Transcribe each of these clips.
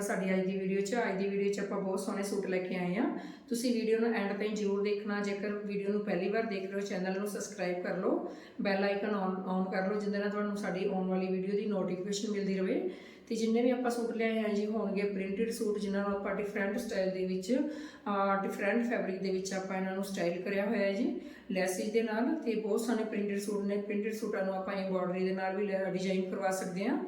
ਤੁਹਾਡਾ ਸਾਡੀ ਅੱਜ ਦੀ ਵੀਡੀਓ 'ਚ ਅੱਜ ਦੀ ਵੀਡੀਓ 'ਚ ਆਪਾਂ ਬਹੁਤ ਸੋਹਣੇ ਸੂਟ ਲੈ ਕੇ ਆਏ ਆ। ਤੁਸੀਂ ਵੀਡੀਓ ਨੂੰ ਐਂਡ ਤਾਈਂ ਜ਼ਰੂਰ ਦੇਖਣਾ, ਜੇਕਰ ਵੀਡੀਓ ਨੂੰ ਪਹਿਲੀ ਵਾਰ ਦੇਖ ਰਹੇ ਹੋ ਚੈਨਲ ਨੂੰ ਸਬਸਕ੍ਰਾਈਬ ਕਰ ਲਓ ਬੈਲ ਆਈਕਨ ਔਨ ਔਨ ਕਰ ਲਓ ਜਿੰਦੇ ਨਾਲ ਤੁਹਾਨੂੰ ਸਾਡੀ ਆਉਣ ਵਾਲੀ ਵੀਡੀਓ ਦੀ ਨੋਟੀਫਿਕੇਸ਼ਨ ਮਿਲਦੀ ਰਹੇ ਤੇ ਜਿੰਨੇ ਵੀ ਆਪਾਂ ਸੂਟ ਲਿਆਏ ਆ ਜੀ, ਹੋਣਗੇ ਪ੍ਰਿੰਟਡ ਸੂਟ, ਜਿਨ੍ਹਾਂ ਨੂੰ ਆਪਾਂ ਡਿਫਰੈਂਟ ਸਟਾਈਲ ਦੇ ਵਿੱਚ ਡਿਫਰੈਂਟ ਫੈਬਰਿਕ ਦੇ ਵਿੱਚ ਆਪਾਂ ਇਹਨਾਂ ਨੂੰ ਸਟਾਈਲ ਕਰਿਆ ਹੋਇਆ ਹੈ ਜੀ, ਲੈਸਿਸ ਦੇ ਨਾਲ ਤੇ ਬਹੁਤ ਸੋਹਣੇ ਪ੍ਰਿੰਟਡ ਸੂਟ ਨੇ। ਪ੍ਰਿੰਟਡ ਸੂਟਾਂ ਨੂੰ ਆਪਾਂ ਐਮਬੋਡਰੀ ਦੇ ਨਾਲ ਵੀ ਡਿਜ਼ਾਈਨ ਕਰਵਾ ਸਕਦੇ ਹਾਂ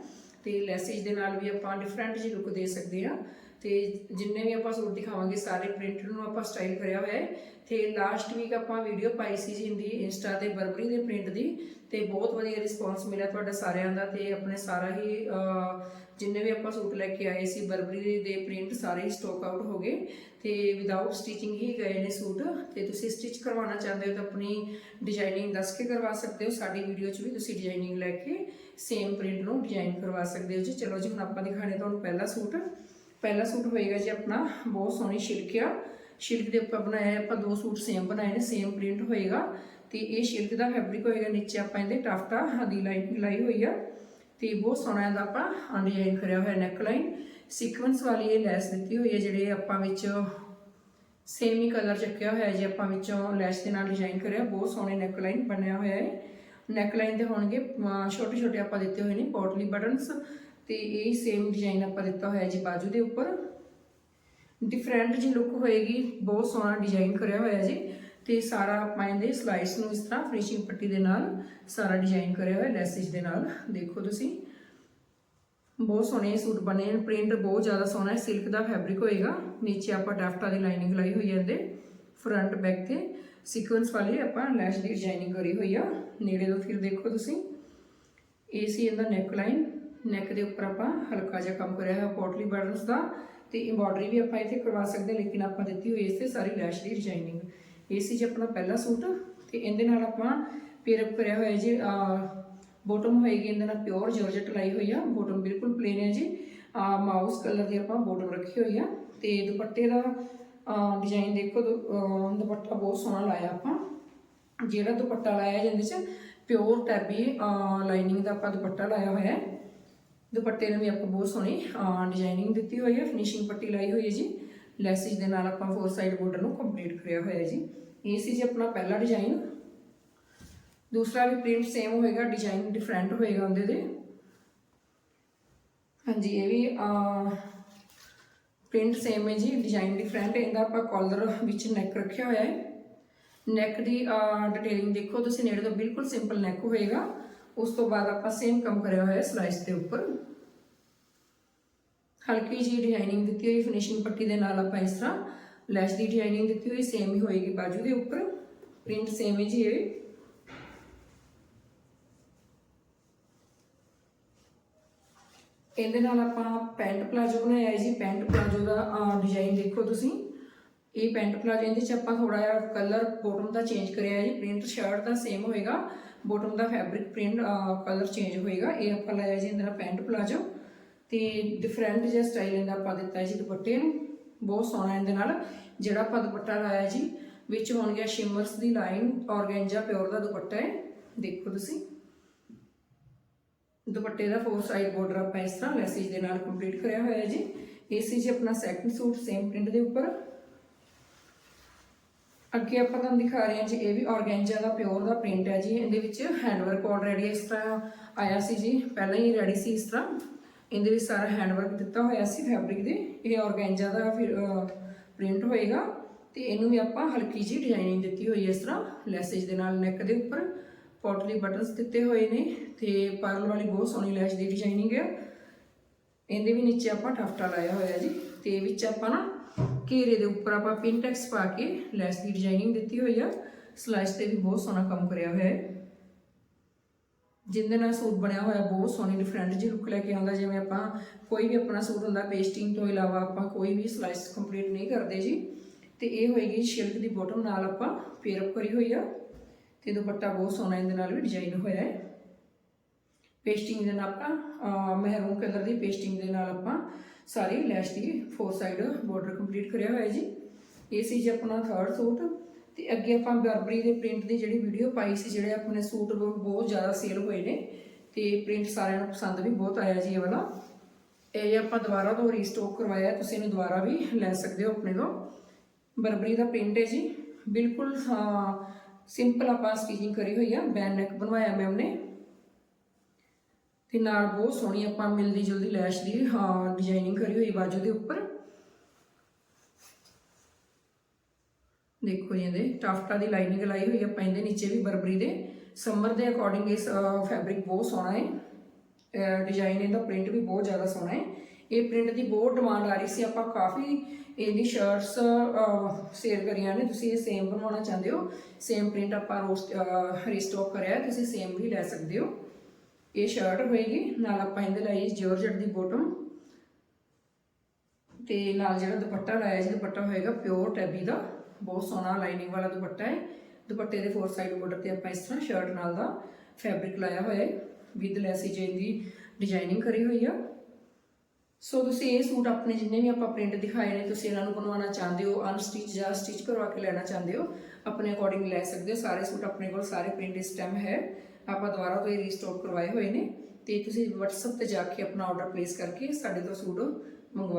ਤੇ ਲੈਸੇਜ ਦੇ ਨਾਲ ਵੀ ਆਪਾਂ ਡਿਫਰੈਂਟ ਜਿਹੀ ਲੁੱਕ ਦੇ ਸਕਦੇ ਹਾਂ। ਤੇ ਜਿੰਨੇ ਵੀ ਆਪਾਂ ਸੂਟ ਦਿਖਾਵਾਂਗੇ, ਸਾਰੇ ਪ੍ਰਿੰਟਡ ਨੂੰ ਆਪਾਂ ਸਟਾਈਲ ਕਰਿਆ ਹੋਇਆ ਹੈ। ਤੇ ਲਾਸਟ ਵੀਕ ਆਪਾਂ ਵੀਡੀਓ ਪਾਈ ਸੀ ਜੀ ਇੰਦੀ ਇੰਸਟਾ ਤੇ ਬਰਬਰੀ ਦੇ ਪ੍ਰਿੰਟ ਦੀ। ਤੇ ਬਹੁਤ ਵਧੀਆ ਰਿਸਪੌਂਸ ਮਿਲਿਆ ਤੁਹਾਡਾ ਸਾਰਿਆਂ ਦਾ ਤੇ ਆਪਣੇ ਸਾਰਾ ਹੀ ਜਿੰਨੇ ਵੀ ਆਪਾਂ ਸੂਟ ਲੈ ਕੇ ਆਏ ਸੀ, ਬਰਬਰੀ ਦੇ ਪ੍ਰਿੰਟ ਸਾਰੇ ਹੀ ਸਟਾਕ ਆਊਟ ਹੋ ਗਏ। ਤੇ ਵਿਦਆਊਟ ਸਟਿਚਿੰਗ ਹੀ ਗਏ ਨੇ ਸੂਟ। ਤੇ ਤੁਸੀਂ ਸਟਿਚ ਕਰਵਾਉਣਾ ਚਾਹੁੰਦੇ ਹੋ ਤਾਂ ਆਪਣੀ ਡਿਜ਼ਾਈਨਿੰਗ ਦੱਸ ਕੇ ਕਰਵਾ ਸਕਦੇ ਹੋ। ਸਾਡੀ ਵੀਡੀਓ 'ਚ ਵੀ ਤੁਸੀਂ ਡਿਜ਼ਾਈਨਿੰਗ ਲੈ ਕੇ ਸੇਮ ਪ੍ਰਿੰਟ ਨੂੰ ਡਿਜ਼ਾਈਨ ਕਰਵਾ ਸਕਦੇ ਹੋ ਜੀ। ਚਲੋ ਜੀ, ਹੁਣ ਆਪਾਂ ਦਿਖਾਣੇ ਤੁਹਾਨੂੰ ਪਹਿਲਾ ਸੂਟ। ਪਹਿਲਾ ਸੂਟ ਹੋਏਗਾ ਜੀ ਆਪਣਾ ਬਹੁਤ ਸੋਹਣੀ ਸ਼ਿਲਕ ਆ। ਸ਼ਿਲਕ ਦੇ ਉੱਪਰ ਬਣਾਇਆ ਆਪਾਂ ਦੋ ਸੂਟ ਸੇਮ ਬਣਾਏ ਨੇ ਸੇਮ ਪ੍ਰਿੰਟ ਹੋਏਗਾ। ਤੇ ਇਹ ਸ਼ਿਲਕ ਦਾ ਫੈਬਰਿਕ ਹੋਏਗਾ, ਨੀਚੇ ਆਪਾਂ ਇਹਦੇ ਟਾਫਟਾ ਦੀ ਲਾਈਨ ਲਾਈ ਹੋਈ ਆ। ਤੇ ਬਹੁਤ ਸੋਹਣਾ ਇਹਦਾ ਆਪਾਂ ਡਿਜ਼ਾਈਨ ਕਰਿਆ ਹੋਇਆ ਨੈਕ ਲਾਈਨ ਸੀਕੁਐਂਸ ਵਾਲੀ ਇਹ ਲੈਸ ਦਿੱਤੀ ਹੋਈ ਹੈ ਜਿਹੜੇ ਆਪਾਂ ਵਿੱਚ ਸੇਮ ਹੀ ਕਲਰ ਚੱਕਿਆ ਹੋਇਆ ਜੇ ਆਪਾਂ ਵਿੱਚੋਂ ਲੈਸ ਦੇ ਨਾਲ ਡਿਜ਼ਾਈਨ ਕਰਿਆ, ਬਹੁਤ ਸੋਹਣੇ ਨੈਕ ਲਾਈਨ ਬਣਿਆ ਹੋਇਆ ਹੈ ਨੈਕ ਲਾਈਨ ਤੇ ਹੋਣਗੇ ਛੋਟੇ ਛੋਟੇ ਆਪਾਂ ਦਿੱਤੇ ਹੋਏ ਨੇ ਪੋਟਲੀ ਬਟਨਸ ਤੇ ਇਹ ਸੇਮ ਡਿਜ਼ਾਈਨ ਆਪਾਂ ਦਿੱਤਾ ਹੋਇਆ ਜੀ ਬਾਜੂ ਦੇ ਉੱਪਰ। ਡਿਫਰੈਂਟ ਜੀ ਲੁੱਕ ਹੋਏਗੀ, ਬਹੁਤ ਸੋਹਣਾ ਡਿਜ਼ਾਈਨ ਕਰਿਆ ਹੋਇਆ ਜੀ। ਤੇ ਸਾਰਾ ਆਪਾਂ ਇਹਦੇ ਸਲਾਈਸ ਨੂੰ ਇਸ ਤਰ੍ਹਾਂ ਫਿਨਿਸ਼ਿੰਗ ਪੱਟੀ ਦੇ ਨਾਲ ਸਾਰਾ ਡਿਜ਼ਾਈਨ ਕਰਿਆ ਹੋਇਆ ਲੈਸਿਸ ਦੇ ਨਾਲ। ਦੇਖੋ ਤੁਸੀਂ। ਬਹੁਤ ਸੋਹਣੇ ਸੂਟ ਬਣੇ ਨੇ। ਪ੍ਰਿੰਟ ਬਹੁਤ ਜ਼ਿਆਦਾ ਸੋਹਣਾ ਹੈ। ਸਿਲਕ ਦਾ ਫੈਬਰਿਕ ਹੋਏਗਾ। ਨੀਚੇ ਆਪਾਂ ਡਾਫਟਾ ਦੀ ਲਾਈਨਿੰਗ ਲਾਈ ਹੋਈ ਹੈ ਇਹਦੇ। ਫਰੰਟ ਬੈਕ ਤੇ। ਸੀਕੁਐਂਸ ਵਾਲੀ ਆਪਾਂ ਲੈਸ਼ ਦੀ ਡਿਜ਼ਾਈਨਿੰਗ ਕਰੀ ਹੋਈ ਆ। ਨੇੜੇ ਤੋਂ ਫਿਰ ਦੇਖੋ ਤੁਸੀਂ। ਇਹ ਸੀ ਇਹਦਾ ਨੈਕ ਲਾਈਨ ਨੈਕ ਦੇ ਉੱਪਰ ਆਪਾਂ ਹਲਕਾ ਜਿਹਾ ਕੰਮ ਕਰਿਆ ਹੋਇਆ ਪੋਟਲੀ ਬਟਨਸ ਦਾ ਤੇ ਐਮਬੋਡਰੀ ਵੀ ਆਪਾਂ ਇੱਥੇ ਕਰਵਾ ਸਕਦੇ ਹਾਂ, ਲੇਕਿਨ ਆਪਾਂ ਦਿੱਤੀ ਹੋਈ ਇਸ ਤੇ ਸਾਰੀ ਲੈਸ਼ ਦੀ ਡਿਜ਼ਾਈਨਿੰਗ ਇਹ ਸੀ ਜੀ ਆਪਣਾ ਪਹਿਲਾ ਸੂਟ ਤੇ ਇਹਦੇ ਨਾਲ ਆਪਾਂ ਪੇਰਅਪ ਕਰਿਆ ਹੋਇਆ ਜੀ ਬੋਟਮ ਹੋਏਗੀ ਇਹਦੇ ਨਾਲ ਪਿਓਰ ਜਾਰਜਟ ਲਾਈ ਹੋਈ ਆ ਬੋਟਮ ਬਿਲਕੁਲ ਪਲੇਨ ਹੈ ਜੀ। ਮਾਊਸ ਕਲਰ ਦੀ ਆਪਾਂ ਬੋਟਮ ਰੱਖੀ ਹੋਈ ਆ ਤੇ ਦੁਪੱਟੇ ਦਾ ਡਿਜ਼ਾਈਨ ਦੇਖੋ ਦੁਪੱਟਾ ਬਹੁਤ ਸੋਹਣਾ ਲਾਇਆ ਆਪਾਂ। ਜਿਹੜਾ ਦੁਪੱਟਾ ਲਾਇਆ ਜਿਹਦੇ ਚ ਪਿਓਰ ਟੈਬੀ ਲਾਈਨਿੰਗ ਦਾ ਆਪਾਂ ਦੁਪੱਟਾ ਲਾਇਆ ਹੋਇਆ ਹੈ। ਦੁਪੱਟੇ ਨੂੰ ਵੀ ਆਪਾਂ ਬਹੁਤ ਸੋਹਣੀ ਡਿਜ਼ਾਈਨਿੰਗ ਦਿੱਤੀ ਹੋਈ ਹੈ ਫਿਨਿਸ਼ਿੰਗ ਪੱਟੀ ਲਾਈ ਹੋਈ ਹੈ ਜੀ। ਲੈਸਿਸ ਦੇ ਨਾਲ ਆਪਾਂ ਫੋਰ ਸਾਈਡ ਬਾਰਡਰ ਨੂੰ ਕੰਪਲੀਟ ਕਰਿਆ ਹੋਇਆ ਹੈ ਜੀ। ਇਹ ਸੀ ਜੀ ਆਪਣਾ ਪਹਿਲਾ ਡਿਜ਼ਾਈਨ ਦੂਸਰਾ ਵੀ ਪ੍ਰਿੰਟ ਸੇਮ ਹੋਏਗਾ ਡਿਜ਼ਾਈਨ ਡਿਫਰੈਂਟ ਹੋਏਗਾ ਉਹਦੇ ਦੇ ਹਾਂਜੀ, ਇਹ ਵੀ ਪ੍ਰਿੰਟ ਸੇਮ ਹੈ ਜੀ ਡਿਜ਼ਾਈਨ ਡਿਫਰੈਂਟ ਇਹਦਾ ਆਪਾਂ ਕਾਲਰ ਵਿੱਚ ਨੈਕ ਰੱਖਿਆ ਹੋਇਆ ਹੈ। ਨੈਕ ਦੀ ਡਿਟੇਲਿੰਗ ਦੇਖੋ, ਤੁਸੀਂ ਨੇੜੇ ਤੋਂ ਬਿਲਕੁਲ ਸਿੰਪਲ ਨੈਕ ਹੋਏਗਾ। ਉਸ ਤੋਂ ਬਾਅਦ ਆਪਾਂ ਸੇਮ ਕੰਮ ਕਰਿਆ ਹੋਇਆ ਸਲਾਈਸ ਦੇ ਉੱਪਰ। ਹਲਕੀ ਜੀ ਡਿਜ਼ਾਈਨਿੰਗ ਦਿੱਤੀ ਹੋਈ ਫਿਨਿਸ਼ਿੰਗ ਪੱਟੀ ਦੇ ਨਾਲ ਆਪਾਂ ਇਸ ਤਰ੍ਹਾਂ ਲੈਸ਼ ਦੀ ਡਿਜ਼ਾਈਨਿੰਗ ਦਿੱਤੀ ਹੋਈ ਸੇਮ ਹੀ ਹੋਏਗੀ ਬਾਜੂ ਦੇ ਉੱਪਰ। ਪ੍ਰਿੰਟ ਸੇਮ ਹੀ ਜੀ ਇਹ। ਇਹਦੇ ਨਾਲ ਆਪਾਂ ਪੈਂਟ ਪਲਾਜੋ ਬਣਾਇਆ ਹੈ ਜੀ। ਪੈਂਟ ਪਲਾਜੋ ਦਾ ਡਿਜ਼ਾਈਨ ਦੇਖੋ ਤੁਸੀਂ। ਇਹ ਪੈਂਟ ਪਲਾਜੋ ਇਹਦੇ ਚ ਆਪਾਂ ਥੋੜਾ ਜਿਹਾ ਕਲਰ ਬੋਟਮ ਦਾ ਚੇਂਜ ਕਰਿਆ ਜੀ, ਪ੍ਰਿੰਟ ਸ਼ਰਟ ਦਾ ਸੇਮ ਹੋਏਗਾ। ਬੋਟਮ ਦਾ ਫੈਬਰਿਕ ਪ੍ਰਿੰਟ ਕਲਰ ਚੇਂਜ ਹੋਏਗਾ। ਇਹ ਆਪਾਂ ਲਾਇਆ ਜੀ ਇਹਦੇ ਨਾਲ ਪੈਂਟ ਪਲਾਜੋ। ਤੇ ਡਿਫਰੈਂਟ ਜਿਹਾ ਸਟਾਈਲ ਇਹਦਾ ਆਪਾਂ ਦਿੱਤਾ ਜੀ ਦੁਪੱਟੇ ਨੂੰ। ਬਹੁਤ ਸੋਹਣਾ ਇਹਦੇ ਨਾਲ। ਜਿਹੜਾ ਆਪਾਂ ਦੁਪੱਟਾ ਲਾਇਆ ਜੀ, ਵਿੱਚ ਹੋਣਗੇ ਸ਼ਿਮਰਸ ਦੀ ਲਾਈਨ ਔਰਗੈਂਜਾ ਪਿਓਰ ਦਾ ਦੁਪੱਟਾ ਹੈ। ਦੇਖੋ ਤੁਸੀਂ। ਦੁਪੱਟੇ ਦਾ ਫੋਰ ਸਾਈਡ ਬਾਰਡਰ ਆਪਾਂ ਇਸ ਤਰ੍ਹਾਂ ਮੈਸੇਜ ਦੇ ਨਾਲ ਕੰਪਲੀਟ ਕਰਿਆ ਹੋਇਆ ਹੈ ਜੀ। ਇਹ ਸੀ ਜੀ ਆਪਣਾ ਸੈਕੰਡ ਸੂਟ ਸੇਮ ਪ੍ਰਿੰਟ ਦੇ ਉੱਪਰ। ਅੱਗੇ ਆਪਾਂ ਤੁਹਾਨੂੰ ਦਿਖਾ ਰਹੇ ਹਾਂ ਜੀ, ਇਹ ਵੀ ਔਰਗੈਂਜਾ ਦਾ ਪਿਓਰ ਦਾ ਪ੍ਰਿੰਟ ਹੈ ਜੀ। ਇਹਦੇ ਵਿੱਚ ਹੈਂਡਵਰਕ ਆਲਰੇਡੀ ਇਸ ਤਰ੍ਹਾਂ ਆਇਆ ਸੀ ਜੀ। ਪਹਿਲਾਂ ਹੀ ਰੈਡੀ ਸੀ ਇਸ ਤਰ੍ਹਾਂ। ਇਹਦੇ ਵਿੱਚ ਸਾਰਾ ਹੈਂਡਵਰਕ ਦਿੱਤਾ ਹੋਇਆ ਸੀ ਫੈਬਰਿਕ ਦੇ। ਇਹ ਔਰਗੈਂਜਾ ਦਾ ਫਿਰ ਪ੍ਰਿੰਟ ਹੋਏਗਾ। ਤੇ ਇਹਨੂੰ ਵੀ ਆਪਾਂ ਹਲਕੀ ਜੀ ਡਿਜ਼ਾਈਨਿੰਗ ਦਿੱਤੀ ਹੋਈ ਹੈ ਇਸ ਤਰ੍ਹਾਂ। ਲੈਸੇਜ ਦੇ ਨਾਲ ਨੈਕ ਦੇ ਉੱਪਰ ਪੋਟਲੀ ਬਟਨਸ ਦਿੱਤੇ ਹੋਏ ਨੇ। ਤੇ ਪਰਲ ਵਾਲੀ ਬਹੁਤ ਸੋਹਣੀ ਲੈਸ਼ ਦੀ ਡਿਜ਼ਾਈਨਿੰਗ ਹੈ। ਇਹਦੇ ਵੀ ਨੀਚੇ ਆਪਾਂ ਟਫਟਾ ਲਾਇਆ ਹੋਇਆ ਜੀ। ਤੇ ਵਿੱਚ ਆਪਾਂ ਨਾ ਘੇਰੇ ਦੇ ਉੱਪਰ ਆਪਾਂ ਪਿੰਟੈਕਸ ਪਾ ਕੇ ਲੈਸ ਦੀ ਡਿਜ਼ਾਈਨਿੰਗ ਦਿੱਤੀ ਹੋਈ ਆ। ਸਲਾਈਸ ਤੇ ਵੀ ਬਹੁਤ ਸੋਹਣਾ ਕੰਮ ਕਰਿਆ ਹੋਇਆ ਹੈ। ਜਿੰਦੇ ਨਾਲ ਸੂਟ ਬਣਿਆ ਹੋਇਆ, ਬਹੁਤ ਸੋਹਣੀ ਡਿਫਰੈਂਟ ਜਿਹੀ ਲੁੱਕ ਲੈ ਕੇ ਆਉਂਦਾ, ਜਿਵੇਂ ਆਪਾਂ ਕੋਈ ਵੀ ਆਪਣਾ ਸੂਟ ਹੁੰਦਾ ਪੇਸਟਿੰਗ ਤੋਂ ਇਲਾਵਾ ਆਪਾਂ ਕੋਈ ਵੀ ਸਲਾਈਸ ਕੰਪਲੀਟ ਨਹੀਂ ਕਰਦੇ ਜੀ। ਤੇ ਇਹ ਹੋਏਗੀ ਸ਼ਿਲਕ ਦੀ ਬੋਟਮ ਨਾਲ ਆਪਾਂ ਪੇਅਰ ਕਰੀ ਹੋਈ ਆ। ਤੇ ਦੁਪੱਟਾ ਬਹੁਤ ਸੋਹਣਾ ਇਹਦੇ ਨਾਲ ਵੀ ਡਿਜ਼ਾਈਨ ਹੋਇਆ ਹੈ। ਪੇਸਟਿੰਗ ਦੇ ਨਾਲ ਆਪਾਂ ਮਹਿਰੂਨ ਕਲਰ ਦੀ ਪੇਸਟਿੰਗ ਦੇ ਨਾਲ ਆਪਾਂ ਸਾਰੀ ਲੈਸ਼ ਦੀ ਫੋਰ ਸਾਈਡ ਬਾਰਡਰ ਕੰਪਲੀਟ ਕਰਿਆ ਹੋਇਆ ਜੀ। ਇਹ ਸੀ ਜੀ ਆਪਣਾ ਥਰਡ ਸੂਟ ਤੇ ਅੱਗੇ ਆਪਾਂ ਬਰਬਰੀ ਦੇ ਪ੍ਰਿੰਟ ਦੀ ਜਿਹੜੀ ਵੀਡੀਓ ਪਾਈ ਸੀ, ਜਿਹੜੇ ਆਪਣੇ ਸੂਟ ਬਹੁਤ ਜ਼ਿਆਦਾ ਸੇਲ ਹੋਏ ਨੇ ਤੇ ਪ੍ਰਿੰਟ ਸਾਰਿਆਂ ਨੂੰ ਪਸੰਦ ਵੀ ਬਹੁਤ ਆਇਆ ਜੀ ਇਹ ਵਾਲਾ। ਇਹ ਆਪਾਂ ਦੁਬਾਰਾ ਤੋਂ ਰੀਸਟੋਕ ਕਰਵਾਇਆ, ਤੁਸੀਂ ਇਹਨੂੰ ਦੁਬਾਰਾ ਵੀ ਲੈ ਸਕਦੇ ਹੋ ਆਪਣੇ ਤੋਂ। ਬਰਬਰੀ ਦਾ ਪ੍ਰਿੰਟ ਹੈ ਜੀ। ਬਿਲਕੁਲ ਸਿੰਪਲ ਆਪਾਂ ਸਟਿਚਿੰਗ ਕਰੀ ਹੋਈ ਆ ਬੈਨ ਨੈਕ ਬਣਵਾਇਆ ਮੈਂ ਉਹਨੇ। ਤੇ ਨਾਲ ਬਹੁਤ ਸੋਹਣੀ ਆਪਾਂ ਮਿਲਦੀ ਜੁਲਦੀ ਲੈਸ਼ ਦੀ, ਹਾਂ ਡਿਜ਼ਾਈਨਿੰਗ ਕਰੀ ਹੋਈ ਬਾਜੂ ਦੇ ਉੱਪਰ। ਦੇਖੋ ਜੀ ਇਹਦੇ, ਟਾਫਟਾ ਦੀ ਲਾਈਨਿੰਗ ਲਾਈ ਹੋਈ ਆਪਾਂ ਇਹਦੇ ਨੀਚੇ ਵੀ ਬਰਬਰੀ ਦੇ। ਸਮਰ ਦੇ ਅਕੋਰਡਿੰਗ ਇਸ ਫੈਬਰਿਕ ਬਹੁਤ ਸੋਹਣਾ ਹੈ। ਡਿਜ਼ਾਈਨ ਇਹਦਾ ਪ੍ਰਿੰਟ ਵੀ ਬਹੁਤ ਜ਼ਿਆਦਾ ਸੋਹਣਾ ਹੈ। ਇਹ ਪ੍ਰਿੰਟ ਦੀ ਬਹੁਤ ਡਿਮਾਂਡ ਆ ਰਹੀ ਸੀ, ਆਪਾਂ ਕਾਫੀ ਇਹਦੀ ਸ਼ਰਟਸ ਸੇਲ ਕਰੀਆਂ ਨੇ। ਤੁਸੀਂ ਇਹ ਸੇਮ ਬਣਵਾਉਣਾ ਚਾਹੁੰਦੇ ਹੋ? ਸੇਮ ਪ੍ਰਿੰਟ ਆਪਾਂ ਰੋਸਟ ਰੀਸਟਾਕ ਕਰਿਆ ਤੁਸੀਂ ਸੇਮ ਵੀ ਲੈ ਸਕਦੇ ਹੋ। ਇਹ ਸ਼ਰਟ ਹੋਏਗੀ, ਨਾਲ ਆਪਾਂ ਇਹਦੇ ਲਈ ਜੋਰਜਟ ਦੀ ਬੋਟਮ ਤੇ ਨਾਲ ਜਿਹੜਾ ਦੁਪੱਟਾ ਲਾਇਆ ਜੀ ਦੁਪੱਟਾ ਹੋਏਗਾ ਪਿਓਰ ਟੈਬੀ ਦਾ। ਬਹੁਤ ਸੋਹਣਾ ਲਾਈਨਿੰਗ ਵਾਲਾ ਦੁਪੱਟਾ ਹੈ। ਦੁਪੱਟੇ ਦੇ ਫੋਰ ਸਾਈਡ ਬਾਰਡਰ ਤੇ ਆਪਾਂ ਇਸ ਤਰ੍ਹਾਂ ਸ਼ਰਟ ਨਾਲ ਦਾ ਫੈਬਰਿਕ ਲਾਇਆ ਹੋਇਆ ਹੈ। ਵਿਦ ਲੈਸੀ ਚੇਨ ਦੀ ਡਿਜ਼ਾਈਨਿੰਗ ਕਰੀ ਹੋਈ ਆ। ਸੋ ਤੁਸੀਂ ਇਹ ਸੂਟ ਆਪਣੇ ਜਿੰਨੇ ਵੀ ਆਪਾਂ ਪ੍ਰਿੰਟ ਦਿਖਾਏ ਨੇ, ਤੁਸੀਂ ਇਹਨਾਂ ਨੂੰ ਬਣਵਾਉਣਾ ਚਾਹੁੰਦੇ ਹੋ ਅਨਸਟਿਚ ਜਾਂ ਸਟਿਚ ਕਰਵਾ ਕੇ ਲੈਣਾ ਚਾਹੁੰਦੇ ਹੋ, ਆਪਣੇ ਅਕੋਰਡਿੰਗ ਲੈ ਸਕਦੇ ਹੋ। ਸਾਰੇ ਸੂਟ ਆਪਣੇ ਕੋਲ, ਸਾਰੇ ਪ੍ਰਿੰਟ ਇਸ ਟਾਈਮ ਹੈ। ਆਪਾਂ ਦੁਬਾਰਾ ਤੋਂ ਇਹ ਰੀਸਟਾਕ ਕਰਵਾਏ ਹੋਏ ਨੇ ਤੇ ਤੁਸੀਂ WhatsApp ਤੇ ਜਾ ਕੇ ਆਪਣਾ ਆਰਡਰ ਪਲੇਸ ਕਰਕੇ ਸਾਡੇ ਤੋਂ ਸੂਟ ਮੰਗਵਾ